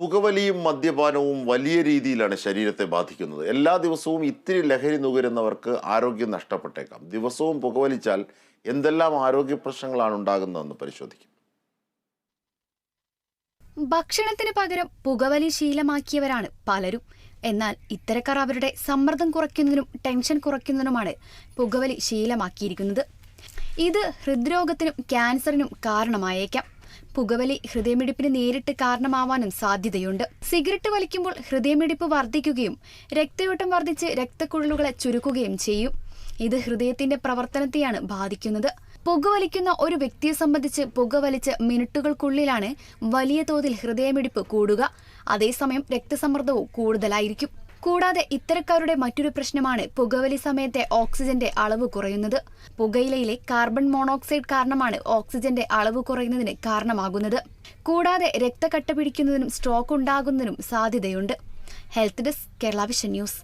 പുകവലിയും മദ്യപാനവും വലിയ രീതിയിലാണ് ശരീരത്തെ ബാധിക്കുന്നത്. എല്ലാ ദിവസവും ഇത്തിരി ലഹരി നുകരുന്നവർക്ക് ആരോഗ്യം നഷ്ടപ്പെട്ടേക്കാം. ദിവസവും പുകവലിച്ചാൽ എന്തെല്ലാം ആരോഗ്യ പ്രശ്നങ്ങളാണ് ഉണ്ടാകുന്നതെന്ന് പരിശോധിക്കും. ഭക്ഷണത്തിന് പകരം പുകവലി ശീലമാക്കിയവരാണ് പലരും. എന്നാൽ ഇത്തരക്കാർ അവരുടെ സമ്മർദ്ദം കുറയ്ക്കുന്നതിനും ടെൻഷൻ കുറയ്ക്കുന്നതിനുമാണ് പുകവലി ശീലമാക്കിയിരിക്കുന്നത്. ഇത് ഹൃദ്രോഗത്തിനും ക്യാൻസറിനും കാരണമായേക്കാം. പുകവലി ഹൃദയമിടിപ്പിന് നേരിട്ട് കാരണമാവാനും സാധ്യതയുണ്ട്. സിഗരറ്റ് വലിക്കുമ്പോൾ ഹൃദയമിടിപ്പ് വർദ്ധിക്കുകയും രക്തയോട്ടം വർദ്ധിച്ച് രക്തക്കുഴലുകളെ ചുരുക്കുകയും ചെയ്യും. ഇത് ഹൃദയത്തിന്റെ പ്രവർത്തനത്തെയാണ് ബാധിക്കുന്നത്. പുകവലിക്കുന്ന ഒരു വ്യക്തിയെ സംബന്ധിച്ച് പുകവലിച്ച് മിനിറ്റുകൾക്കുള്ളിലാണ് വലിയ തോതിൽ ഹൃദയമിടിപ്പ് കൂടുക. അതേസമയം രക്തസമ്മർദ്ദവും കൂടുതലായിരിക്കും. കൂടാതെ ഇത്തരക്കാരുടെ മറ്റൊരു പ്രശ്നമാണ് പുകവലി സമയത്തെ ഓക്സിജന്റെ അളവ് കുറയുന്നത്. പുകയിലയിലെ കാർബൺ മോണോക്സൈഡ് കാരണമാണ് ഓക്സിജന്റെ അളവ് കുറയുന്നതിന് കാരണമാകുന്നത്. കൂടാതെ രക്തക്കട്ട പിടിക്കുന്നതിനും സ്ട്രോക്ക് ഉണ്ടാകുന്നതിനും സാധ്യതയുണ്ട്. Health desk Kerala vision news.